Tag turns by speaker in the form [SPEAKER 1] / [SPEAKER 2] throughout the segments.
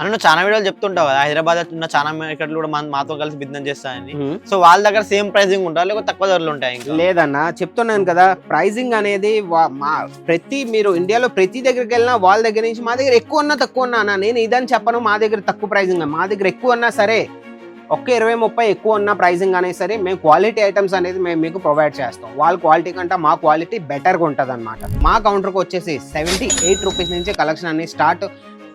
[SPEAKER 1] అని నువ్వు చాలా వీడియోలు చెప్తుంటావు కదా. హైదరాబాద్ ఉన్న చాలా మార్కెట్లు కూడా మన- మాతో కలిసి బిజినెస్ చేస్తాయని. సో వాళ్ళ దగ్గర సేమ్ ప్రైసింగ్ ఉంటాయి లేకపోతే తక్కువ ధరలు ఉంటాయి
[SPEAKER 2] లేదన్నా చెప్తున్నాను కదా ప్రైజింగ్ అనేది మా ప్రతి మీరు ఇండియాలో ప్రతి దగ్గరికి వెళ్ళినా వాళ్ళ దగ్గర నుంచి మా దగ్గర ఎక్కువ ఉన్నా తక్కువ ఉన్నా అన్న నేను ఇదని చెప్పను మా దగ్గర తక్కువ ప్రైజింగ్ మా దగ్గర ఎక్కువ ఉన్నా సరే ఒక్క ఇరవై ముప్పై ఎక్కువ ఉన్న ప్రైజింగ్ అనేది సరే మేము క్వాలిటీ ఐటమ్స్ అనేది మేము మీకు ప్రొవైడ్ చేస్తాం. వాళ్ళ క్వాలిటీ కంటే మా క్వాలిటీ బెటర్గా ఉంటుంది అనమాట మా కౌంటర్కి వచ్చేసి సెవెంటీ ఎయిట్ రూపీస్ నుంచి కలెక్షన్ అనేది స్టార్ట్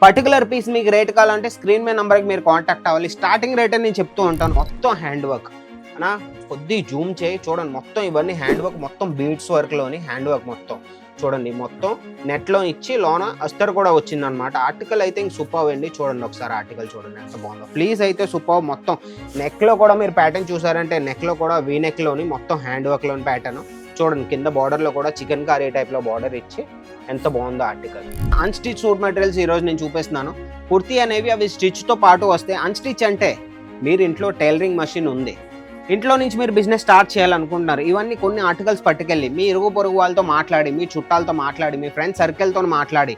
[SPEAKER 2] పర్టికులర్ పీస్ మీకు రేట్ కావాలంటే స్క్రీన్ మీద నెంబర్కి మీరు కాంటాక్ట్ అవ్వాలి. స్టార్టింగ్ రేట్ అని నేను చెప్తూ ఉంటాను. మొత్తం హ్యాండ్ వర్క్ అనా కొద్ది జూమ్ చేయి. చూడండి మొత్తం ఇవన్నీ హ్యాండ్ వర్క్ మొత్తం బీడ్స్ వర్క్లోని హ్యాండ్ వర్క్ మొత్తం. చూడండి మొత్తం నెట్లో ఇచ్చి లోన అస్తర్ కూడా వచ్చింది అనమాట ఆర్టికల్ అయితే ఇంక సూపర్ అండి. చూడండి ఒకసారి ఆర్టికల్ చూడండి ఎంత బాగుందో. ప్లీజ్ అయితే సూపర్ మొత్తం. నెక్లో కూడా మీరు ప్యాటర్న్ చూసారంటే నెక్లో కూడా వీ నెక్లోని మొత్తం హ్యాండ్ వర్క్లోని ప్యాటర్న్ చూడండి కింద బార్డర్లో కూడా చికెన్ కర్రీ టైప్లో బార్డర్ ఇచ్చి ఎంత బాగుందో ఆర్టికల్ అన్స్టిచ్ సూట్ మెటీరియల్స్ ఈ రోజు నేను చూపిస్తున్నాను. కుర్తీ అనేవి అవి స్టిచ్తో పాటు వస్తాయి అన్స్టిచ్ అంటే మీరు ఇంట్లో టైలరింగ్ మషిన్ ఉంది. ఇంట్లో నుంచి మీరు బిజినెస్ స్టార్ట్ చేయాలనుకుంటున్నారు. ఇవన్నీ కొన్ని ఆర్టికల్స్ పట్టుకెళ్ళి మీ ఇరుగు పొరుగు వాళ్ళతో మాట్లాడి మీ చుట్టాలతో మాట్లాడి మీ ఫ్రెండ్స్ సర్కిల్తో మాట్లాడి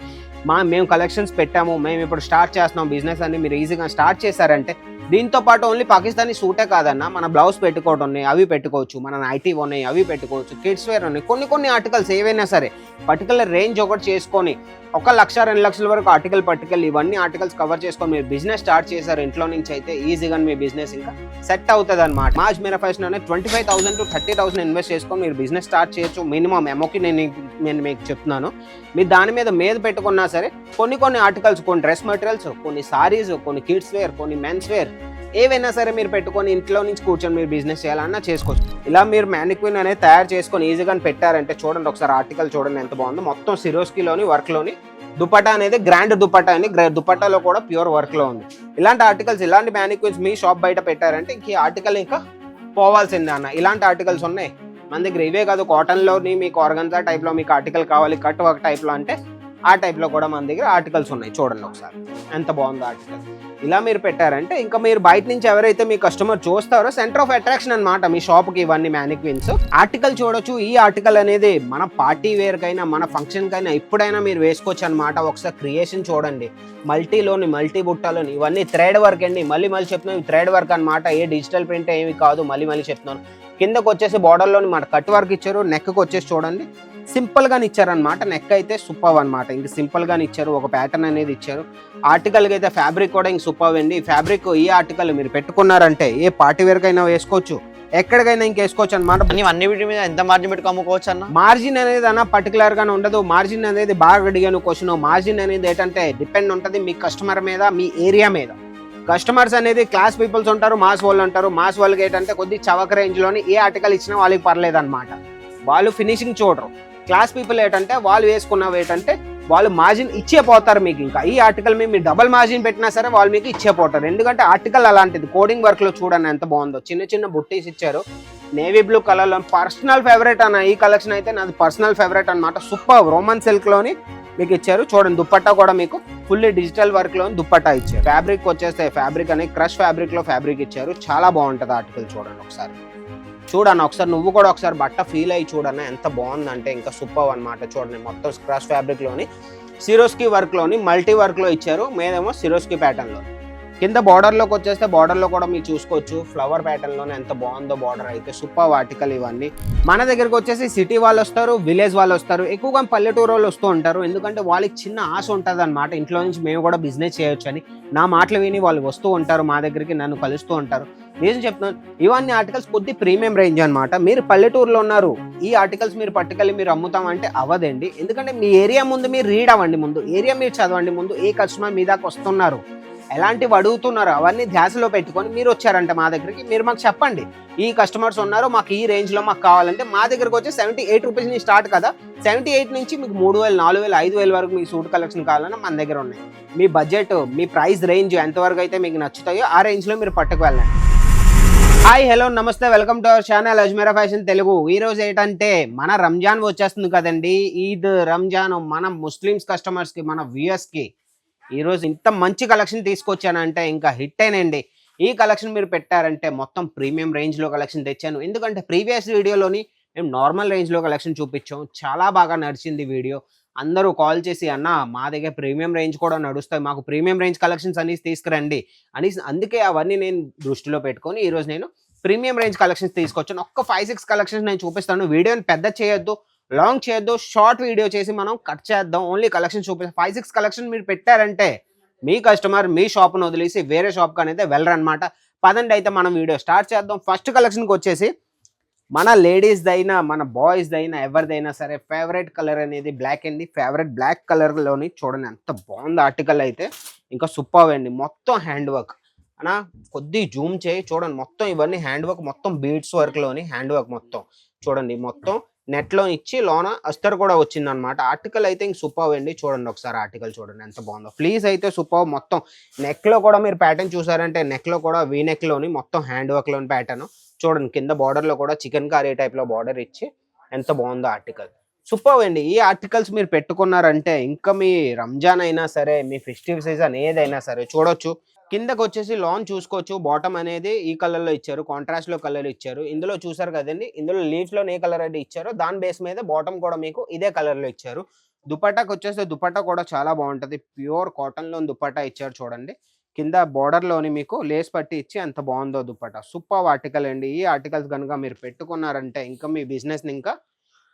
[SPEAKER 2] మా మేము కలెక్షన్స్ పెట్టాము మేము ఇప్పుడు స్టార్ట్ చేస్తున్నాం బిజినెస్ అని మీరు ఈజీగా స్టార్ట్ చేశారంటే దీంతో పాటు ఓన్లీ పాకిస్తానీ సూటే కాదన్న మన బ్లౌజ్ పెట్టుకోవడం ఉన్నాయి అవి పెట్టుకోవచ్చు మన ఐటీ ఉన్నాయి అవి పెట్టుకోవచ్చు కిడ్స్ వేర్ ఉన్నాయి కొన్ని కొన్ని ఆర్టికల్స్ ఏవైనా సరే పర్టికులర్ రేంజ్ ఒకటి చేసుకొని ఒక లక్ష రెండు లక్షల వరకు ఆర్టికల్ పర్టికల్ ఇవన్నీ ఆర్టికల్స్ కవర్ చేసుకొని మీరు బిజినెస్ స్టార్ట్ చేశారు ఇంట్లో నుంచి అయితే ఈజీగా మీ బిజినెస్ ఇంకా సెట్ అవుతుంది అనమాట మార్చ్ మీరా fashion twenty five thousand to thirty thousand invest చేసుకొని మీరు బిజినెస్ స్టార్ట్ చేయొచ్చు మినిమం అమౌంట్కి నేను నేను మీకు చెప్తున్నాను. మీరు దాని మీద మీద పెట్టుకున్నా సరే కొన్ని కొన్ని ఆర్టికల్స్ కొన్ని డ్రెస్ మెటీరియల్స్ కొన్ని సారీస్ కొన్ని కిడ్స్ వేర్ కొన్ని మెన్స్ వేర్ ఏవైనా సరే మీరు పెట్టుకొని ఇంట్లో నుంచి కూర్చొని మీరు బిజినెస్ చేయాలన్నా చేసుకోవచ్చు. ఇలా మీరు మ్యానిక్విన్ అనేది తయారు చేసుకొని ఈజీగా పెట్టారంటే చూడండి ఒకసారి ఆర్టికల్ చూడండి ఎంత బాగుందో. మొత్తం సిరోస్కిలోని వర్క్లోని దుపట్టా అనేది గ్రాండ్ దుపట్టా అని గ్రా- దుపట్టాలో కూడా ప్యూర్ వర్క్లో ఉంది. ఇలాంటి ఆర్టికల్స్ ఇలాంటి మ్యానిక్విన్స్ మీ షాప్ బయట పెట్టారంటే ఇంక ఈ ఆర్టికల్ ఇంకా పోవాల్సిందే అన్న. ఇలాంటి ఆర్టికల్స్ ఉన్నాయి. మన దగ్గర ఇవే కాదు కాటన్లోని మీకు ఆర్గన్జా టైప్లో మీకు ఆర్టికల్ కావాలి కట్ వర్క్ టైప్లో అంటే ఆ టైప్లో కూడా మన దగ్గర ఆర్టికల్స్ ఉన్నాయి. చూడండి ఒకసారి. ఎంత బాగుందో ఆర్టికల్ ఇలా మీరు పెట్టారంటే ఇంకా మీరు బయట నుంచి ఎవరైతే మీ కస్టమర్ చూస్తారో సెంటర్ ఆఫ్ అట్రాక్షన్ అన్నమాట. మీ షాప్కి ఇవన్నీ మ్యానిక్విన్స్ ఆర్టికల్ చూడొచ్చు. ఈ ఆర్టికల్ అనేది మన పార్టీ వేర్కైనా మన ఫంక్షన్కైనా ఎప్పుడైనా మీరు వేసుకోవచ్చు అనమాట ఒకసారి క్రియేషన్ చూడండి. మల్టీలోని మల్టీ బుట్టలోని ఇవన్నీ థ్రెడ్ వర్క్ అండి. మళ్ళీ మళ్ళీ చెప్తున్నాను థ్రెడ్ వర్క్ అనమాట ఏ డిజిటల్ ప్రింట్ ఏమి కాదు. మళ్ళీ మళ్ళీ చెప్తున్నాను. కిందకు వచ్చేసి బార్డర్లోని మన కట్ వర్క్ ఇచ్చారు. నెక్కి వచ్చేసి చూడండి. సింపుల్ గాని ఇచ్చారనమాట నెక్ అయితే సూపర్ అనమాట ఇంక సింపుల్ గాని ఇచ్చారు. ఒక ప్యాటర్న్ అనేది ఇచ్చారు. ఆర్టికల్ అయితే ఫ్యాబ్రిక్ కూడా ఇంక సూపర్ అండి. ఫ్యాబ్రిక్ ఈ ఆర్టికల్ మీరు పెట్టుకున్నారంటే ఏ పార్టీ వేర్ కైనా వేసుకోవచ్చు. ఎక్కడికైనా ఇంక వేసుకోవచ్చు అనమాట
[SPEAKER 1] అన్ని వీటి మీద ఎంత మార్జిన్ పెట్టుకు అమ్ముకోవచ్చు అన్న?
[SPEAKER 2] మార్జిన్ అనేది అన్న పర్టికులర్ గానే ఉండదు. మార్జిన్ అనేది బాగా అడిగాను క్వశ్చన్ మార్జిన్ అనేది ఏంటంటే డిపెండ్ ఉంటుంది మీ కస్టమర్ మీద మీ ఏరియా మీద. కస్టమర్స్ అనేది క్లాస్ పీపుల్స్ ఉంటారు మాస్ వాళ్ళు ఉంటారు. మాస్ వాళ్ళకి ఏంటంటే కొద్ది చవక రేంజ్లోని ఏ ఆర్టికల్ ఇచ్చినా వాళ్ళకి పర్లేదు అనమాట వాళ్ళు ఫినిషింగ్ చూడరు. క్లాస్ పీపుల్ ఏంటంటే వాళ్ళు వేసుకున్నవి ఏంటంటే వాళ్ళు మార్జిన్ ఇచ్చే పోతారు మీకు ఇంకా. ఈ ఆర్టికల్ మీద మీరు డబల్ మార్జిన్ పెట్టినా సరే వాళ్ళు మీకు ఇచ్చే పోతారు. ఎందుకంటే ఆర్టికల్ అలాంటిది. కోడింగ్ వర్క్లో చూడండి ఎంత బాగుందో. చిన్న చిన్న బుట్టీస్ ఇచ్చారు. నేవీ బ్లూ కలర్లో పర్సనల్ ఫేవరెట్ అన్న ఈ కలెక్షన్ అయితే నాది పర్సనల్ ఫేవరెట్ అన్నమాట. సూపర్ రోమన్ సిల్క్లోని మీకు ఇచ్చారు. చూడండి దుప్పట్టా కూడా మీకు ఫుల్లీ డిజిటల్ వర్క్లో దుప్పట్టా ఇచ్చారు. ఫ్యాబ్రిక్ వచ్చేస్తే ఫ్యాబ్రిక్ అనేది క్రష్ ఫ్యాబ్రిక్లో ఫ్యాబ్రిక్ ఇచ్చారు. చాలా బాగుంటుంది ఆర్టికల్ చూడండి ఒకసారి. చూడన్న ఒకసారి నువ్వు కూడా ఒకసారి బట్ట ఫీల్ అయ్యి చూడన్న ఎంత బాగుందంటే ఇంకా సూపర్ అన్నమాట. చూడండి మొత్తం స్క్రాచ్ ఫ్యాబ్రిక్లోని సిరోస్కి వర్క్లోని మల్టీ వర్క్లో ఇచ్చారు. మేదేమో సిరోస్కి ప్యాటర్న్లో కింద బార్డర్లోకి వచ్చేస్తే బార్డర్లో కూడా మీరు చూసుకోవచ్చు. ఫ్లవర్ ప్యాటర్న్లోనే ఎంత బాగుందో బార్డర్ అయితే సూపర్ ఆర్టికల్ ఇవన్నీ. మన దగ్గరకు వచ్చేసి సిటీ వాళ్ళు వస్తారు విలేజ్ వాళ్ళు వస్తారు. ఎక్కువగా పల్లెటూరు వాళ్ళు వస్తూ ఉంటారు. ఎందుకంటే వాళ్ళకి చిన్న ఆశ ఉంటుంది అనమాట ఇంట్లో నుంచి మేము కూడా బిజినెస్ చేయొచ్చు అని. నా మాటలు విని వాళ్ళు వస్తూ ఉంటారు మా దగ్గరికి నన్ను కలుస్తూ ఉంటారు. నేను చెప్తున్నాను ఇవన్నీ ఆర్టికల్స్ కొద్ది ప్రీమియం రేంజ్ అనమాట మీరు పల్లెటూరులో ఉన్నారు ఈ ఆర్టికల్స్ మీరు పట్టుకెళ్ళి మీరు అమ్ముతామంటే అవ్వదండి. ఎందుకంటే మీ ఏరియా ముందు మీరు రీడ్ అవ్వండి ముందు. ఏరియా మీరు చదవండి ముందు. ఏ కస్టమర్ మీ దాకా వస్తున్నారు? ఎలాంటివి అడుగుతున్నారు అవన్నీ ధ్యాసలో పెట్టుకొని మీరు వచ్చారంటే మా దగ్గరికి. మీరు మాకు చెప్పండి. ఈ కస్టమర్స్ ఉన్నారు మాకు ఈ రేంజ్లో మాకు కావాలంటే మా దగ్గరకు వచ్చి సెవెంటీ ఎయిట్ రూపీస్ నుంచి స్టార్ట్ కదా. సెవెంటీ ఎయిట్ నుంచి మీకు మూడు వేలు నాలుగు వేలు ఐదు వేల వరకు మీకు సూట్ కలెక్షన్ కావాలన్నా మన దగ్గర ఉన్నాయి. మీ బడ్జెట్ మీ ప్రైస్ రేంజ్ ఎంతవరకు అయితే మీకు నచ్చుతాయో ఆ రేంజ్లో మీరు పట్టుకు వెళ్ళండి హాయ్ హలో నమస్తే welcome to our channel Ajmera fashion Telugu ఈ రోజు ఏంటంటే మన రంజాన్ వచ్చేస్తుంది కదండి. ఈద్ రంజాన్ మన ముస్లిమ్స్ కస్టమర్స్కి మన వ్యూయర్స్కి ఈరోజు ఇంత మంచి కలెక్షన్ తీసుకొచ్చానంటే ఇంకా హిట్ అయినండి ఈ కలెక్షన్ మీరు పెట్టారంటే మొత్తం ప్రీమియం రేంజ్లో కలెక్షన్ తెచ్చాను. ఎందుకంటే ప్రీవియస్ వీడియోలోని మేము నార్మల్ రేంజ్లో కలెక్షన్ చూపించాం. చాలా బాగా నడిచింది వీడియో. అందరూ కాల్ చేసి అన్న మా దగ్గర ప్రీమియం రేంజ్ కూడా నడుస్తాయి. మాకు ప్రీమియం రేంజ్ కలెక్షన్స్ అనేసి తీసుకురండి. అని అందుకే అవన్నీ నేను దృష్టిలో పెట్టుకొని ఈరోజు నేను ప్రీమియం రేంజ్ కలెక్షన్స్ తీసుకొచ్చాను. ఒక్క ఫైవ్ సిక్స్ కలెక్షన్స్ నేను చూపిస్తాను. వీడియోని పెద్ద చేయొద్దు. లాంగ్ చేయొద్దు షార్ట్ వీడియో చేసి మనం కట్ చేద్దాం. ఓన్లీ కలెక్షన్ చూపిస్తాం ఫైవ్ సిక్స్ కలెక్షన్ మీరు పెట్టారంటే మీ కస్టమర్ మీ షాప్ను వదిలేసి వేరే షాప్కి అనేది వెళ్ళరనమాట పదండి అయితే మనం వీడియో స్టార్ట్ చేద్దాం. ఫస్ట్ కలెక్షన్కి వచ్చేసి మన లేడీస్ది అయినా మన బాయ్స్ది అయినా ఎవరిదైనా సరే ఫేవరెట్ కలర్ అనేది బ్లాక్ అండి. ఫేవరెట్ బ్లాక్ కలర్లోని చూడండి ఎంత బాగుంది ఆర్టికల్ అయితే. ఇంకా సూపర్ అండి. మొత్తం హ్యాండ్ వర్క్ అనా కొద్ది జూమ్ చేయి చూడండి మొత్తం ఇవన్నీ హ్యాండ్ వర్క్ మొత్తం బీడ్స్ వర్క్లోని హ్యాండ్ వర్క్ మొత్తం. చూడండి మొత్తం నెట్లో ఇచ్చి లోన అస్తర్ కూడా వచ్చింది అనమాట ఆర్టికల్ అయితే ఇంక సూపర్ అండి చూడండి ఒకసారి ఆర్టికల్ చూడండి ఎంత బాగుందో. ప్లీజ్ అయితే సూపర్ మొత్తం నెక్లో కూడా మీరు ప్యాటర్న్ చూసారంటే నెక్లో కూడా వీ నెక్లోని మొత్తం హ్యాండ్ వర్క్లోని ప్యాటర్న్ చూడండి కింద బార్డర్లో కూడా చికెన్ కర్రీ టైప్లో బార్డర్ ఇచ్చి ఎంత బాగుందో ఆర్టికల్ సూపర్ అండి ఈ ఆర్టికల్స్ మీరు పెట్టుకున్నారంటే ఇంకా మీ రంజాన్ అయినా సరే మీ ఫెస్టివ్ సీజన్ ఏదైనా సరే చూడొచ్చు. కిందకు వచ్చేసి లాన్ చూసుకోవచ్చు. బాటమ్ అనేది ఈ కలర్లో ఇచ్చారు కాంట్రాస్ట్లో కలర్ ఇచ్చారు. ఇందులో చూసారు కదండి ఇందులో లీవ్స్లో ఏ కలర్ అయితే ఇచ్చారో దాని బేస్ మీద బాటమ్ కూడా మీకు ఇదే కలర్లో ఇచ్చారు. దుపట్టాకి వచ్చేస్తే దుపట్టా కూడా చాలా బాగుంటుంది. ప్యూర్ కాటన్లో దుపట్టా ఇచ్చారు చూడండి. కింద బోర్డర్లోని మీకు లేస్ పట్టి ఇచ్చి ఎంత బాగుందో దుపట్టా. సూపర్ ఆర్టికల్ అండి. ఈ ఆర్టికల్స్ కనుక మీరు పెట్టుకున్నారంటే ఇంకా మీ బిజినెస్ని ఇంకా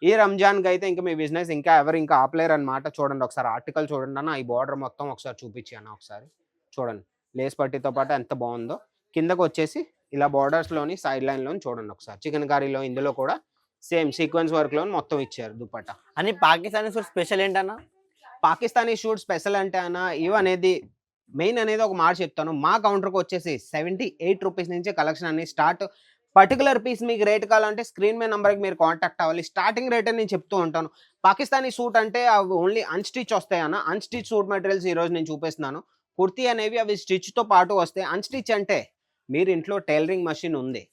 [SPEAKER 2] ఈ రంజాన్కి అయితే ఇంకా మీ బిజినెస్ ఇంకా ఎవరు ఇంకా ఆపలేరు అనమాట చూడండి. ఒకసారి ఆర్టికల్ చూడండి అన్న ఈ బార్డర్ మొత్తం ఒకసారి చూపించి అన్న ఒకసారి. చూడండి. లేస్ పట్టితో పాటు ఎంత బాగుందో. కిందకు వచ్చేసి ఇలా borders లోని సైడ్ లైన్లోని చూడండి ఒకసారి. చికెన్ కర్రీలో ఇందులో కూడా సేమ్ సీక్వెన్స్ వర్క్లోని మొత్తం ఇచ్చారు దుపట్టా.
[SPEAKER 1] అని పాకిస్తానీ ఫుడ్ స్పెషల్ ఏంటన్నా?
[SPEAKER 2] పాకిస్తానీ షూట్ స్పెషల్ అంటే అన్న ఇవి అనేది మెయిన్ అనేది ఒక మాట చెప్తాను. మా కౌంటర్కి వచ్చేసి సెవెంటీ ఎయిట్ రూపీస్ నుంచి కలెక్షన్ అనేది స్టార్ట్ పర్టికులర్ పీస్ మీకు రేట్ కావాలంటే స్క్రీన్ మీద నెంబర్కి మీరు కాంటాక్ట్ అవ్వాలి. స్టార్టింగ్ రేట్ నేను చెప్తూ ఉంటాను. పాకిస్తానీ సూట్ అంటే అవి ఓన్లీ అన్స్టిచ్ వస్తాయి అన్న. అన్స్టిచ్ సూట్ మెటీరియల్స్ ఈరోజు నేను చూపిస్తున్నాను. కుర్తీ అనేవి అవి స్టిచ్తో పాటు వస్తాయి. అన్స్టిచ్ అంటే మీరు ఇంట్లో టైలరింగ్ మషిన్ ఉంది.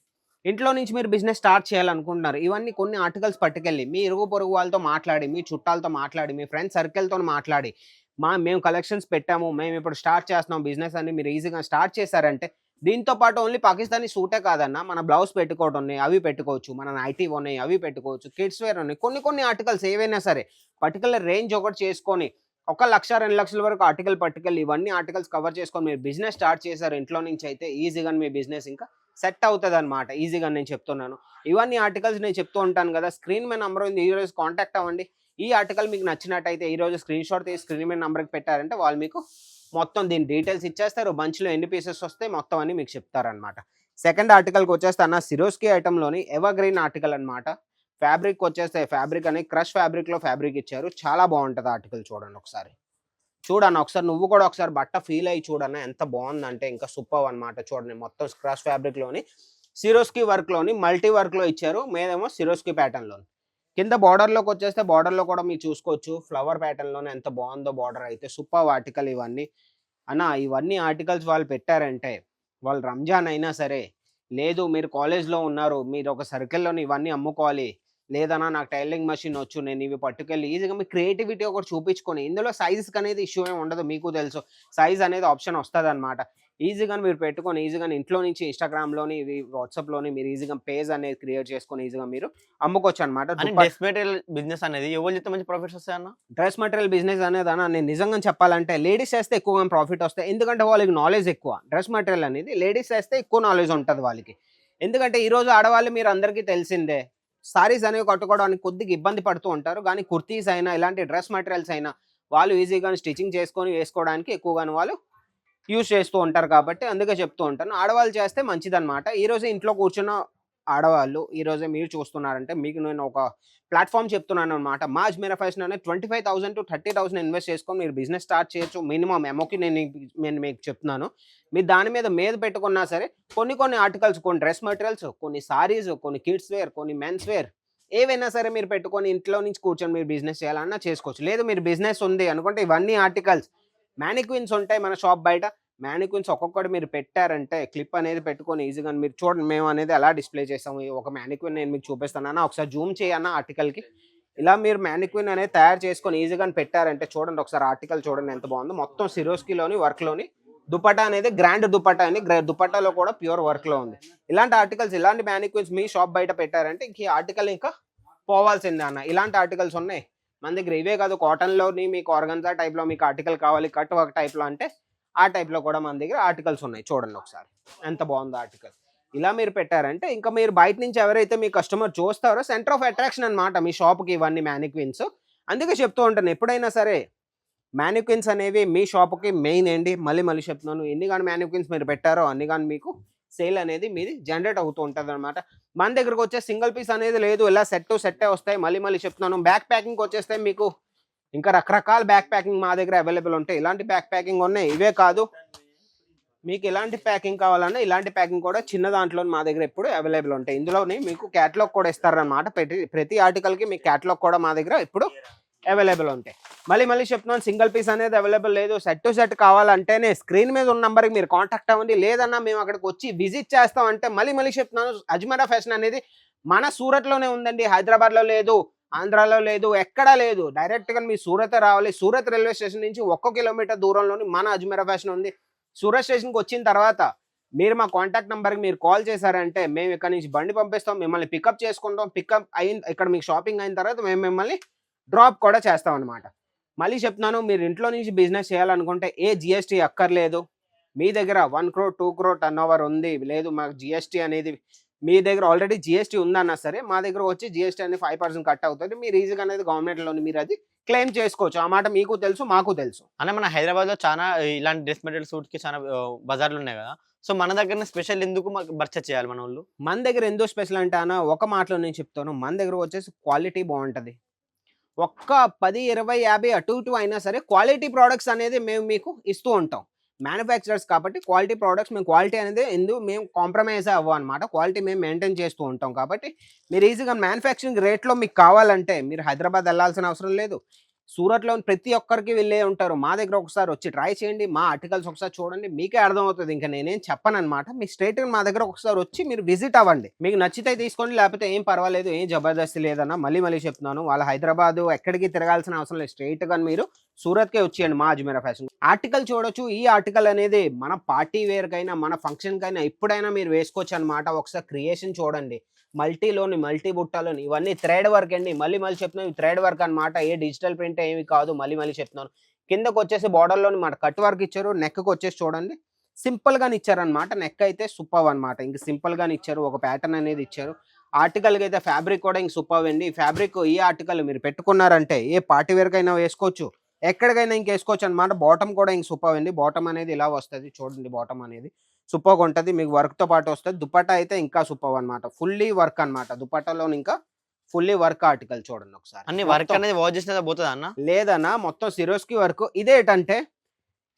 [SPEAKER 2] ఇంట్లో నుంచి మీరు బిజినెస్ స్టార్ట్ చేయాలనుకుంటున్నారు. ఇవన్నీ కొన్ని ఆర్టికల్స్ పట్టుకెళ్ళి మీ ఇరుగు పొరుగు వాళ్ళతో మాట్లాడి మీ చుట్టాలతో మాట్లాడి మీ ఫ్రెండ్స్ సర్కిల్తో మాట్లాడి మా మేము కలెక్షన్స్ పెట్టాము మేము ఇప్పుడు స్టార్ట్ చేస్తున్నాం బిజినెస్ అని మీరు ఈజీగా స్టార్ట్ చేశారంటే దీంతో పాటు ఓన్లీ పాకిస్తానీ సూటే కాదన్న మన బ్లౌజ్ పెట్టుకోవడం ఉన్నాయి అవి పెట్టుకోవచ్చు మన ఐటీ ఉన్నాయి అవి పెట్టుకోవచ్చు కిడ్స్ వేర్ ఉన్నాయి కొన్ని కొన్ని ఆర్టికల్స్ ఏవైనా సరే పర్టికులర్ రేంజ్ ఒకటి చేసుకొని ఒక లక్ష రెండు లక్షల వరకు ఆర్టికల్ పర్టికల్ ఇవన్నీ ఆర్టికల్స్ కవర్ చేసుకొని మీరు బిజినెస్ స్టార్ట్ చేశారు ఇంట్లో నుంచి అయితే ఈజీగా మీ బిజినెస్ ఇంకా సెట్ అవుతుంది అనమాట ఈజీగా నేను చెప్తున్నాను. ఇవన్నీ ఆర్టికల్స్ నేను చెప్తూ ఉంటాను కదా స్క్రీన్ మీద నంబర్ ఉంది ఈ రోజు కాంటాక్ట్ అవ్వండి. ఈ ఆర్టికల్ మీకు నచ్చినట్టయితే ఈ రోజు స్క్రీన్ షాట్ తీసి స్క్రీన్ మీద నంబర్కి పెట్టారంటే వాళ్ళు మీకు మొత్తం దీని డీటెయిల్స్ ఇచ్చేస్తారు. బంచ్లో ఎన్ని పీసెస్ వస్తాయి మొత్తం అని మీకు చెప్తారనమాట సెకండ్ ఆర్టికల్కి వచ్చేస్తే అన్న సిరోస్కి ఐటెంలోని ఎవర్ గ్రీన్ ఆర్టికల్ అనమాట ఫ్యాబ్రిక్ వచ్చేస్తే ఫ్యాబ్రిక్ అని క్రష్ ఫ్యాబ్రిక్లో ఫ్యాబ్రిక్ ఇచ్చారు. చాలా బాగుంటుంది ఆర్టికల్ చూడండి ఒకసారి. చూడన్న ఒకసారి నువ్వు కూడా ఒకసారి బట్ట ఫీల్ అయ్యి చూడన్న ఎంత బాగుందంటే ఇంకా సూపర్ అన్నమాట చూడండి మొత్తం క్రష్ ఫ్యాబ్రిక్లోని సిరోస్కి వర్క్లోని మల్టీ వర్క్లో ఇచ్చారు. మేదేమో సిరోస్కి ప్యాటర్న్లోని కింద బార్డర్లోకి వచ్చేస్తే బార్డర్లో కూడా మీరు చూసుకోవచ్చు. ఫ్లవర్ ప్యాటర్న్లోనే ఎంత బాగుందో బార్డర్ అయితే సూపర్ ఆర్టికల్ ఇవన్నీ. అన్న ఇవన్నీ ఆర్టికల్స్ వాళ్ళు పెట్టారంటే వాళ్ళు రంజాన్ అయినా సరే లేదు మీరు కాలేజ్లో ఉన్నారు మీరు ఒక సర్కిల్లోని ఇవన్నీ అమ్ముకోవాలి లేదన్నా నాకు టైలింగ్ మెషిన్ వచ్చు నేను ఇవి పట్టుకెళ్ళి ఈజీగా మీ క్రియేటివిటీ ఒకటి చూపించుకొని ఇందులో సైజ్కి అనేది ఇష్యూ ఏమి ఉండదు మీకు తెలుసు. సైజ్ అనేది ఆప్షన్ వస్తుంది అనమాట ఈజీగా మీరు పెట్టుకొని ఈజీగా ఇంట్లో నుంచి ఇన్స్టాగ్రామ్లోని వాట్సాప్లోని మీరు ఈజీగా పేజ్ అనేది క్రియేట్ చేసుకొని ఈజీగా మీరు అమ్ముకోవచ్చు
[SPEAKER 1] అని
[SPEAKER 2] అనమాట
[SPEAKER 1] డ్రెస్ మెటీరియల్ బిజినెస్ అనేది ఎవరు చెప్తే మంచి ప్రాఫిట్స్ వస్తాయన్న?
[SPEAKER 2] డ్రెస్ మెటీరియల్ బిజినెస్ అనేది అన్న నేను నిజంగా చెప్పాలంటే లేడీస్ చేస్తే ఎక్కువగా ప్రాఫిట్ వస్తాయి. ఎందుకంటే వాళ్ళకి నాలెడ్జ్ ఎక్కువ. డ్రెస్ మెటీరియల్ అనేది లేడీస్ చేస్తే ఎక్కువ నాలెడ్జ్ ఉంటుంది వాళ్ళకి. ఎందుకంటే ఈ రోజు ఆడవాళ్ళు మీరు అందరికీ తెలిసిందే సారీస్ అనేవి కట్టుకోవడానికి కొద్దిగా ఇబ్బంది పడుతూ ఉంటారు. కానీ కుర్తీస్ అయినా ఇలాంటి డ్రెస్ మెటీరియల్స్ అయినా వాళ్ళు ఈజీగా స్టిచ్చింగ్ చేసుకొని వేసుకోవడానికి ఎక్కువగాను వాళ్ళు యూజ్ చేస్తూ ఉంటారు కాబట్టి అందుకే చెప్తూ ఉంటాను. ఆడవాళ్ళు చేస్తే మంచిదన్నమాట. ఈరోజు ఇంట్లో కూర్చున్న ఆడవాళ్ళు ఈరోజే మీరు చూస్తున్నారంటే మీకు నేను ఒక ప్లాట్ఫామ్ చెప్తున్నాను అనమాట మార్చ్ అజ్మీరా అనే twenty five thousand to thirty thousand invest చేసుకొని మీరు బిజినెస్ స్టార్ట్ చేయొచ్చు. మినిమం ఎమోకి నేను నేను మీకు చెప్తున్నాను. మీరు దాని మీద మీద పెట్టుకున్నా సరే కొన్ని కొన్ని ఆర్టికల్స్ కొన్ని డ్రెస్ మెటీరియల్స్ కొన్ని సారీస్ కొన్ని కిడ్స్ వేర్ కొన్ని మెన్స్ వేర్ ఏవైనా సరే మీరు పెట్టుకొని ఇంట్లో నుంచి కూర్చొని మీరు బిజినెస్ చేయాలన్నా చేసుకోవచ్చు. లేదు మీరు బిజినెస్ ఉంది అనుకుంటే ఇవన్నీ ఆర్టికల్స్. మ్యానిక్విన్స్ ఉంటాయి మన షాప్ బయట. మేనిక్విన్స్ ఒక్కొక్కటి మీరు పెట్టారంటే క్లిప్ అనేది పెట్టుకొని ఈజీగా మీరు చూడండి మేము అనేది ఎలా డిస్ప్లే చేస్తాము ఒక మేనిక్విన్ నేను మీకు చూపిస్తాను అన్న ఒకసారి జూమ్ చేయన్న ఆర్టికల్కి. ఇలా మీరు మేనిక్విన్ అనేది తయారు చేసుకొని ఈజీగా పెట్టారంటే చూడండి ఒకసారి ఆర్టికల్ చూడండి ఎంత బాగుందో. మొత్తం సిరోస్కిలోని వర్క్లోని దుపట్టా అనేది గ్రాండ్ దుపట్టా అని గ్రా- దుపట్టాలో కూడా ప్యూర్ వర్క్లో ఉంది. ఇలాంటి ఆర్టికల్స్ ఇలాంటి మేనిక్విన్స్ మీ షాప్ బయట పెట్టారంటే ఇంక ఈ ఆర్టికల్ ఇంకా పోవాల్సిందే అన్న. ఇలాంటి ఆర్టికల్స్ ఉన్నాయి. మన దగ్గర ఇవే కాదు కాటన్లోని మీకు ఆర్గన్జా టైప్లో మీకు ఆర్టికల్ కావాలి కట్ వర్క్ టైప్లో అంటే ఆ టైప్లో కూడా మన దగ్గర ఆర్టికల్స్ ఉన్నాయి. చూడండి ఒకసారి. ఎంత బాగుందో ఆర్టికల్. ఇలా మీరు పెట్టారంటే ఇంకా మీరు బయట నుంచి ఎవరైతే మీ కస్టమర్ చూస్తారో సెంటర్ ఆఫ్ అట్రాక్షన్ అనమాట మీ షాప్కి ఇవన్నీ మ్యానిక్విన్స్ అందుకే చెప్తూ ఉంటాను ఎప్పుడైనా సరే మ్యానిక్విన్స్ అనేవి మీ షాప్కి మెయిన్ ఏంటి? మళ్ళీ మళ్ళీ చెప్తున్నాను ఎన్ని కానీ మ్యానిక్విన్స్ మీరు పెట్టారో అన్ని కానీ మీకు సేల్ అనేది మీది జనరేట్ అవుతూ ఉంటుంది అనమాట మన దగ్గరకు వచ్చే సింగిల్ పీస్ అనేది లేదు. ఇలా సెట్ సెట్టే వస్తాయి. మళ్ళీ మళ్ళీ చెప్తున్నాను బ్యాక్ ప్యాకింగ్ వచ్చేస్తే మీకు ఇంకా రకరకాల బ్యాక్ ప్యాకింగ్ మా దగ్గర అవైలబుల్ ఉంటాయి ఇలాంటి బ్యాక్ ప్యాకింగ్ ఉన్నాయి. ఇవే కాదు మీకు ఎలాంటి ప్యాకింగ్ కావాలన్నా ఇలాంటి ప్యాకింగ్ కూడా చిన్న దాంట్లో మా దగ్గర ఎప్పుడు అవైలబుల్ ఉంటాయి. ఇందులోని మీకు క్యాటలాగ్ కూడా ఇస్తారనమాట ప్రతి ప్రతి ఆర్టికల్కి మీకు క్యాటలాగ్ కూడా మా దగ్గర ఇప్పుడు అవైలబుల్ ఉంటాయి. మళ్ళీ మళ్ళీ చెప్తున్నాను సింగిల్ పీస్ అనేది అవైలబుల్ లేదు. సెట్ టు సెట్ కావాలంటేనే స్క్రీన్ మీద ఉన్న నెంబర్కి మీరు కాంటాక్ట్ అవ్వండి. లేదన్నా మేము అక్కడికి వచ్చి విజిట్ చేస్తాం అంటే మళ్ళీ మళ్ళీ చెప్తున్నాను అజ్మరా ఫ్యాషన్ అనేది మన సూరత్లోనే ఉందండి. హైదరాబాద్లో లేదు. ఆంధ్రాలో లేదు ఎక్కడా లేదు. డైరెక్ట్గా మీ సూరత్ రావాలి. సూరత్ రైల్వే స్టేషన్ నుంచి ఒక్క కిలోమీటర్ దూరంలోని మన అజ్మీర ఫ్యాషన్ ఉంది. సూరత్ స్టేషన్కి వచ్చిన తర్వాత మీరు మా కాంటాక్ట్ నెంబర్కి మీరు కాల్ చేశారంటే మేము ఇక్కడ నుంచి బండి పంపిస్తాం మిమ్మల్ని పికప్ చేసుకుంటాం. పికప్ అయిన ఇక్కడ మీకు షాపింగ్ అయిన తర్వాత మేము మిమ్మల్ని డ్రాప్ కూడా చేస్తాం అనమాట మళ్ళీ చెప్తున్నాను మీరు ఇంట్లో నుంచి బిజినెస్ చేయాలనుకుంటే ఏ జిఎస్టీ అక్కర్లేదు. మీ దగ్గర one crore two crore turnover ఉంది. లేదు మాకు జిఎస్టీ అనేది మీ దగ్గర ఆల్రెడీ జిఎస్టీ ఉందన్నా సరే మా దగ్గర వచ్చి జిఎస్టీ అనేది ఫైవ్ పర్సెంట్ కట్ అవుతుంది. మీరు ఈజీగా అనేది గవర్నమెంట్లోని మీరు అది క్లెయిమ్ చేసుకోవచ్చు. ఆ మాట మీకు తెలుసు మాకు తెలుసు.
[SPEAKER 1] అన్న మన హైదరాబాద్లో చాలా ఇలాంటి డ్రెస్ మెటీరియల్ సూట్కి చాలా బజార్లు ఉన్నాయి కదా. సో మన దగ్గర స్పెషల్ ఎందుకు మాకు పర్చేస్ చేయాలి మన వాళ్ళు?
[SPEAKER 2] మన దగ్గర ఎంతో స్పెషల్ అంటే అన్న ఒక మాటలో నేను చెప్తాను. మన దగ్గర వచ్చేసి క్వాలిటీ బాగుంటుంది. ఒక్క పది ఇరవై యాభై అటు ఇటు అయినా సరే క్వాలిటీ ప్రోడక్ట్స్ అనేది మేము మీకు ఇస్తూ ఉంటాం. మ్యానుఫ్యాక్చరర్స్ కాబట్టి క్వాలిటీ ప్రోడక్ట్స్ మేము క్వాలిటీ అనేది ఎందుకు మేము కాంప్రమైజ్ అవ్వం అనమాట క్వాలిటీ మేము మెయింటైన్ చేస్తూ ఉంటాం. కాబట్టి మీరు ఈజీగా మ్యానుఫ్యాక్చరింగ్ రేట్లో మీకు కావాలంటే మీరు హైదరాబాద్ వెళ్ళాల్సిన అవసరం లేదు. సూరత్లో ప్రతి ఒక్కరికి వెళ్ళే ఉంటారు. మా దగ్గర ఒకసారి వచ్చి ట్రై చేయండి. మా ఆర్టికల్స్ ఒకసారి చూడండి. మీకే అర్థమవుతుంది. ఇంకా నేనేం చెప్పనమాట మీ స్ట్రైట్గా మా దగ్గర ఒకసారి వచ్చి మీరు విజిట్ అవ్వండి. మీకు నచ్చితే తీసుకోండి. లేకపోతే ఏం పర్వాలేదు. ఏం జబర్దస్తి లేదన్న మళ్ళీ మళ్ళీ చెప్తున్నాను. వాళ్ళ హైదరాబాద్ ఎక్కడికి తిరగాల్సిన అవసరం లేదు. స్ట్రైట్గా మీరు సూరత్కే వచ్చేయండి మా అజ్మీరా ఫ్యాషన్. ఆర్టికల్ చూడొచ్చు. ఈ ఆర్టికల్ అనేది మన పార్టీ వేర్కైనా మన ఫంక్షన్కైనా ఎప్పుడైనా మీరు వేసుకోవచ్చు అనమాట ఒకసారి క్రియేషన్ చూడండి. మల్టీలోని మల్టీ బుట్టాలోని ఇవన్నీ థ్రెడ్ వర్క్ అండి. మళ్ళీ మళ్ళీ చెప్తున్నాను థ్రెడ్ వర్క్ అనమాట ఏ డిజిటల్ ప్రింట్ ఏమి కాదు. మళ్ళీ మళ్ళీ చెప్తున్నాను. కిందకు వచ్చేసి బార్డర్లోని మాట కట్ వర్క్ ఇచ్చారు. నెక్కి వచ్చేసి చూడండి. సింపుల్గాని ఇచ్చారనమాట నెక్ అయితే సూపర్ అనమాట ఇంక సింపుల్గాని ఇచ్చారు. ఒక ప్యాటర్న్ అనేది ఇచ్చారు. ఆర్టికల్కి అయితే ఫ్యాబ్రిక్ కూడా ఇంక సూపర్ అండి. ఈ ఫ్యాబ్రిక్ ఈ ఆర్టికల్ మీరు పెట్టుకున్నారంటే ఏ పార్టీ వేర్ వేసుకోవచ్చు. ఎక్కడికైనా ఇంక వేసుకోవచ్చు అనమాట బాటమ్ కూడా ఇంక సూపర్ అండి. బాటమ్ అనేది ఇలా వస్తుంది. చూడండి బాటమ్ అనేది. సూపర్గా ఉంటుంది మీకు వర్క్తో పాటు వస్తుంది. దుపట్టా అయితే ఇంకా సూపర్ అనమాట ఫుల్లీ వర్క్ అన్నమాట. దుపట్టాలో ఇంకా ఫుల్లీ వర్క్ ఆర్టికల్ చూడండి ఒకసారి.
[SPEAKER 1] అన్ని వర్క్. అనేది వాచ్ చేసిన పోతుంది అన్న?
[SPEAKER 2] లేదన్నా మొత్తం సిరోస్కి వర్క్. ఇదేంటంటే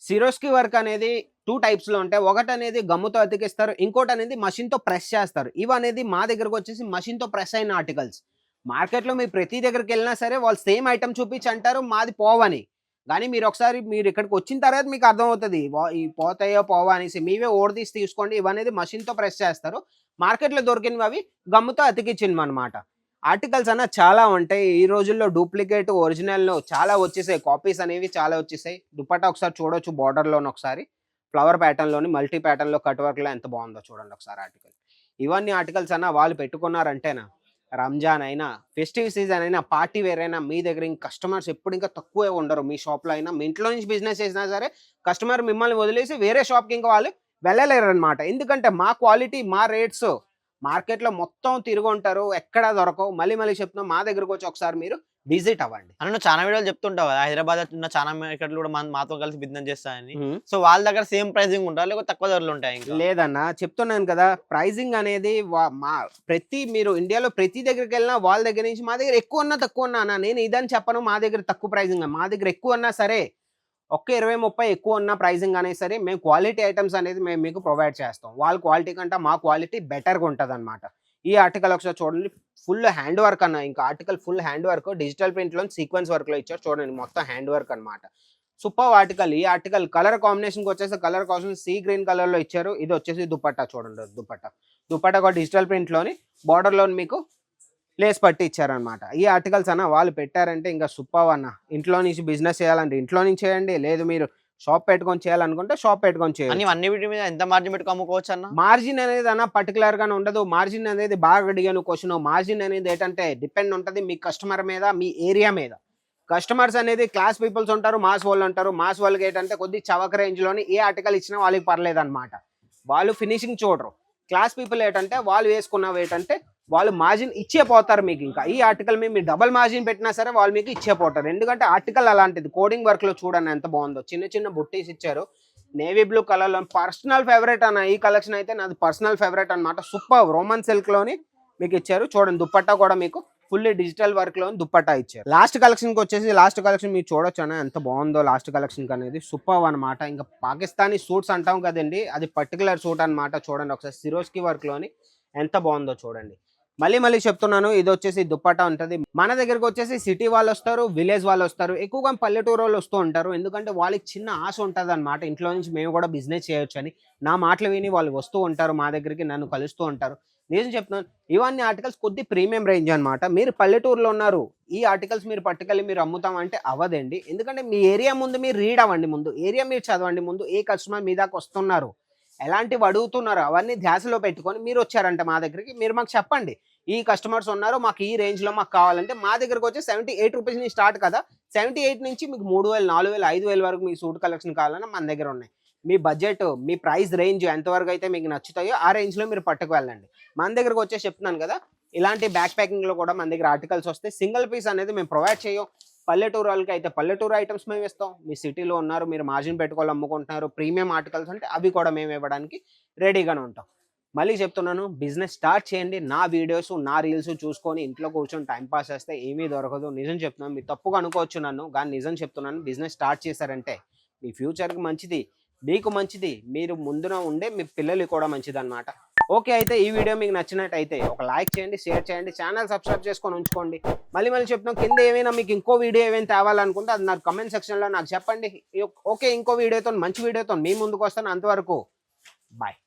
[SPEAKER 2] సిరోస్కి వర్క్ అనేది టూ టైప్స్లో ఉంటాయి. ఒకటి అనేది గమ్ముతో అతికిస్తారు ఇంకోటి అనేది machine తో ప్రెస్ చేస్తారు. ఇవి అనేది మా దగ్గరకు వచ్చేసి machine తో ప్రెస్ అయిన ఆర్టికల్స్. మార్కెట్లో మీరు ప్రతి దగ్గరికి వెళ్ళినా సరే వాళ్ళు సేమ్ ఐటమ్ చూపించి అంటారు మాది పోవని. కానీ మీరు ఒకసారి మీరు ఇక్కడికి వచ్చిన తర్వాత మీకు అర్థమవుతుంది. ఈ పోతాయో పోవా అనేసి మీవే ఓడదీసి తీసుకోండి. ఇవనేది మషిన్తో ప్రెస్ చేస్తారు. మార్కెట్లో దొరికినవి అవి గమ్ముతో అతికిచ్చినవి అనమాట ఆర్టికల్స్ అన్న చాలా ఉంటాయి. ఈ రోజుల్లో డూప్లికేట్ ఒరిజినల్ చాలా వచ్చేసాయి. కాపీస్ అనేవి చాలా వచ్చేసాయి. దుపట్టా ఒకసారి చూడొచ్చు బార్డర్లోని ఒకసారి. ఫ్లవర్ ప్యాటర్న్లోని మల్టీ ప్యాటర్న్లో కట్ వర్క్లో ఎంత బాగుందో చూడండి ఒకసారి ఆర్టికల్ ఇవన్నీ ఆర్టికల్స్ అన్న వాళ్ళు పెట్టుకున్నారంటేనా? రంజాన్ అయినా ఫెస్టివ్ సీజన్ అయినా పార్టీ వేర్ అయినా మీ దగ్గర ఇంకా కస్టమర్స్ ఎప్పుడు ఇంకా తక్కువే ఉండరు మీ షాప్లో అయినా. మీ ఇంట్లో నుంచి బిజినెస్ చేసినా సరే కస్టమర్ మిమ్మల్ని వదిలేసి వేరే షాప్కి ఇంకా వాళ్ళు వెళ్ళలేరు అనమాట ఎందుకంటే మా క్వాలిటీ మా రేట్స్ మార్కెట్లో మొత్తం తిరుగుంటారు ఉంటారు. ఎక్కడా దొరకవు. మళ్ళీ మళ్ళీ చెప్తున్నాం మా దగ్గరకు వచ్చి ఒకసారి మీరు విజిట్ అవ్వండి.
[SPEAKER 1] అన్న నువ్వు చాలా వీడియోలు చెప్తుంటావు కదా హైదరాబాద్ ఉన్న చాలా మార్కెట్లు కూడా మన- మాతో కలిసి బిజినెస్ చేస్తాయని. సో వాళ్ళ దగ్గర సేమ్ ప్రైసింగ్ ఉంటారు లేకపోతే తక్కువ ధరలు ఉంటాయి
[SPEAKER 2] లేదన్నా చెప్తున్నాను కదా ప్రైజింగ్ అనేది మా ప్రతి మీరు ఇండియాలో ప్రతి దగ్గరికి వెళ్ళినా వాళ్ళ దగ్గర నుంచి మా దగ్గర ఎక్కువ ఉన్నా తక్కువ ఉన్నా అన్న నేను ఇదని చెప్పను మా దగ్గర తక్కువ ప్రైజింగ్ మా దగ్గర ఎక్కువ ఉన్నా సరే ఒక్క ఇరవై ముప్పై ఎక్కువ ఉన్న ప్రైజింగ్ అనేది సరే మేము క్వాలిటీ ఐటమ్స్ అనేది మేము మీకు ప్రొవైడ్ చేస్తాం. వాళ్ళ క్వాలిటీ కంటే మా క్వాలిటీ బెటర్గా ఉంటుంది అనమాట ఈ ఆర్టికల్ ఒకసారి చూడండి. ఫుల్ హ్యాండ్ వర్క్ అన్న ఇంకా article full hand work digital ప్రింట్లో సీక్వెన్స్ వర్క్లో ఇచ్చారు. చూడండి మొత్తం హ్యాండ్ వర్క్ అన్నమాట. సూపర్ ఆర్టికల్ ఈ ఆర్టికల్ కలర్ కాంబినేషన్కి వచ్చేసి కలర్ కోసం సీ గ్రీన్ కలర్లో ఇచ్చారు. ఇది వచ్చేసి దుపట్టా చూడండి దుపట్టా. దుపట్టా కూడా డిజిటల్ ప్రింట్లోని లోని మీకు ప్లేస్ పట్టి ఇచ్చారనమాట ఈ ఆర్టికల్స్ అన్న వాళ్ళు పెట్టారంటే ఇంకా సూపర్ అన్న. ఇంట్లో నుంచి బిజినెస్ చేయాలంటే ఇంట్లో నుంచి చేయండి. లేదు మీరు షాప్ పెట్టుకొని చేయాలనుకుంటే షాప్ పెట్టుకొని చేయండి
[SPEAKER 1] అన్ని వీటి మీద ఎంత మార్జిన్ పెట్టుకు అమ్ముకోవచ్చు అన్న
[SPEAKER 2] మార్జిన్ అనేది అన్న పర్టికులర్ గానే ఉండదు. మార్జిన్ అనేది బాగా అడిగాను క్వశ్చన్ మార్జిన్ అనేది ఏంటంటే డిపెండ్ ఉంటుంది మీ కస్టమర్ మీద మీ ఏరియా మీద. కస్టమర్స్ అనేది క్లాస్ పీపుల్స్ ఉంటారు మాస్ వాళ్ళు ఉంటారు. మాస్ వాళ్ళకి ఏంటంటే కొద్ది చవక రేంజ్లోని ఏ ఆర్టికల్ ఇచ్చినా వాళ్ళకి పర్లేదు అనమాట వాళ్ళు ఫినిషింగ్ చూడరు. క్లాస్ పీపుల్ ఏంటంటే వాళ్ళు వేసుకున్నవి ఏంటంటే వాళ్ళు మార్జిన్ ఇచ్చే పోతారు మీకు ఇంకా. ఈ ఆర్టికల్ మీద మీరు డబల్ మార్జిన్ పెట్టినా సరే వాళ్ళు మీకు ఇచ్చే పోతారు. ఎందుకంటే ఆర్టికల్ అలాంటిది కోడింగ్ వర్క్లో చూడండి ఎంత బాగుందో. చిన్న చిన్న బుట్టీస్ ఇచ్చారు. నేవీ బ్లూ కలర్లో పర్సనల్ ఫేవరెట్ అన్న ఈ కలెక్షన్ అయితే నాది పర్సనల్ ఫేవరెట్ అన్నమాట. సూపర్ రోమన్ సిల్క్లోని మీకు ఇచ్చారు. చూడండి దుప్పట్టా కూడా మీకు ఫుల్లీ డిజిటల్ వర్క్లో దుప్పట్టా ఇచ్చారు. లాస్ట్ కలెక్షన్కి వచ్చేసి లాస్ట్ కలెక్షన్ మీరు చూడొచ్చు అన్న ఎంత బాగుందో లాస్ట్ కలెక్షన్ అనేది. సూపర్ అన్నమాట. ఇంకా పాకిస్తానీ సూట్స్ అంటాం కదండి. అది పర్టికులర్ సూట్ అనమాట చూడండి ఒకసారి సిరోస్కి వర్క్లోని ఎంత బాగుందో చూడండి. మళ్ళీ మళ్ళీ చెప్తున్నాను ఇది వచ్చేసి దుప్పట్టా ఉంటుంది. మన దగ్గరకు వచ్చేసి సిటీ వాళ్ళు వస్తారు విలేజ్ వాళ్ళు వస్తారు ఎక్కువగా పల్లెటూరు వాళ్ళు వస్తూ ఉంటారు. ఎందుకంటే వాళ్ళకి చిన్న ఆశ ఉంటుంది అనమాట ఇంట్లో నుంచి మేము కూడా బిజినెస్ చేయొచ్చు అని. నా మాటలు విని వాళ్ళు వస్తూ ఉంటారు మా దగ్గరికి నన్ను కలుస్తూ ఉంటారు. నేను చెప్తున్నాను ఇవన్నీ ఆర్టికల్స్ కొద్ది ప్రీమియం రేంజ్ అనమాట మీరు పల్లెటూరులో ఉన్నారు ఈ ఆర్టికల్స్ మీరు పట్టుకెళ్ళి మీరు అమ్ముతాం అంటే అవ్వదండి. ఎందుకంటే మీ ఏరియా ముందు మీరు రీడ్ అవ్వండి ముందు ఏరియా మీరు చదవండి ముందు ఏ కస్టమర్ మీ దాకా వస్తున్నారు ఎలాంటివి అడుగుతున్నారు అవన్నీ ధ్యాసలో పెట్టుకొని మీరు వచ్చారంటే మా దగ్గరికి. మీరు మాకు చెప్పండి. ఈ కస్టమర్స్ ఉన్నారు మాకు ఈ రేంజ్లో మాకు కావాలంటే మా దగ్గరకు వచ్చి సెవెంటీ ఎయిట్ రూపీస్ నుంచి స్టార్ట్ కదా. సెవెంటీ ఎయిట్ నుంచి మీకు మూడు వేలు నాలుగు వేలు ఐదు వేలు వరకు మీకు సూట్ కలెక్షన్ కావాలన్నా మన దగ్గర ఉన్నాయి. మీ బడ్జెట్ మీ ప్రైస్ రేంజ్ ఎంతవరకు అయితే మీకు నచ్చుతాయో ఆ రేంజ్లో మీరు పట్టుకు వెళ్ళండి మన దగ్గరకు వచ్చేసి చెప్తున్నాను కదా ఇలాంటి బ్యాక్ ప్యాకింగ్లో కూడా మన దగ్గర ఆర్టికల్స్ వస్తాయి. సింగిల్ పీస్ అనేది మేము ప్రొవైడ్ చేయం. పల్లెటూరు వాళ్ళకి అయితే పల్లెటూరు ఐటమ్స్ మేము ఇస్తాం. మీ సిటీలో ఉన్నారు మీరు మార్జిన్ పెట్టుకోవాలి అమ్ముకుంటున్నారు ప్రీమియం ఆర్టికల్స్ అంటే అవి కూడా మేము ఇవ్వడానికి రెడీగానే ఉంటాం. మళ్ళీ చెప్తున్నాను బిజినెస్ స్టార్ట్ చేయండి. నా వీడియోస్ నా రీల్స్ చూసుకొని ఇంట్లో కూర్చొని టైం పాస్ చేస్తే ఏమీ దొరకదు. నిజం చెప్తున్నాను మీరు తప్పుగా అనుకోవచ్చు నన్ను కానీ నిజం చెప్తున్నాను బిజినెస్ స్టార్ట్ చేశారంటే మీ ఫ్యూచర్కి మంచిది. మీకు మంచిది మీరు ముందున ఉండే మీ పిల్లలకి కూడా మంచిది అనమాట ఓకే అయితే ఈ వీడియో మీకు నచ్చినట్టయితే ఒక లైక్ చేయండి షేర్ చేయండి ఛానల్ సబ్స్క్రైబ్ చేసుకొని ఉంచుకోండి. మళ్ళీ మళ్ళీ చెప్తున్నాం కింద ఏమైనా మీకు ఇంకో వీడియో ఏమైనా తేవాలనుకుంటే అది నాకు కమెంట్ సెక్షన్లో నాకు చెప్పండి. ఓకే ఇంకో వీడియోతో మంచి వీడియోతో మీ ముందుకు వస్తాను. అంతవరకు బాయ్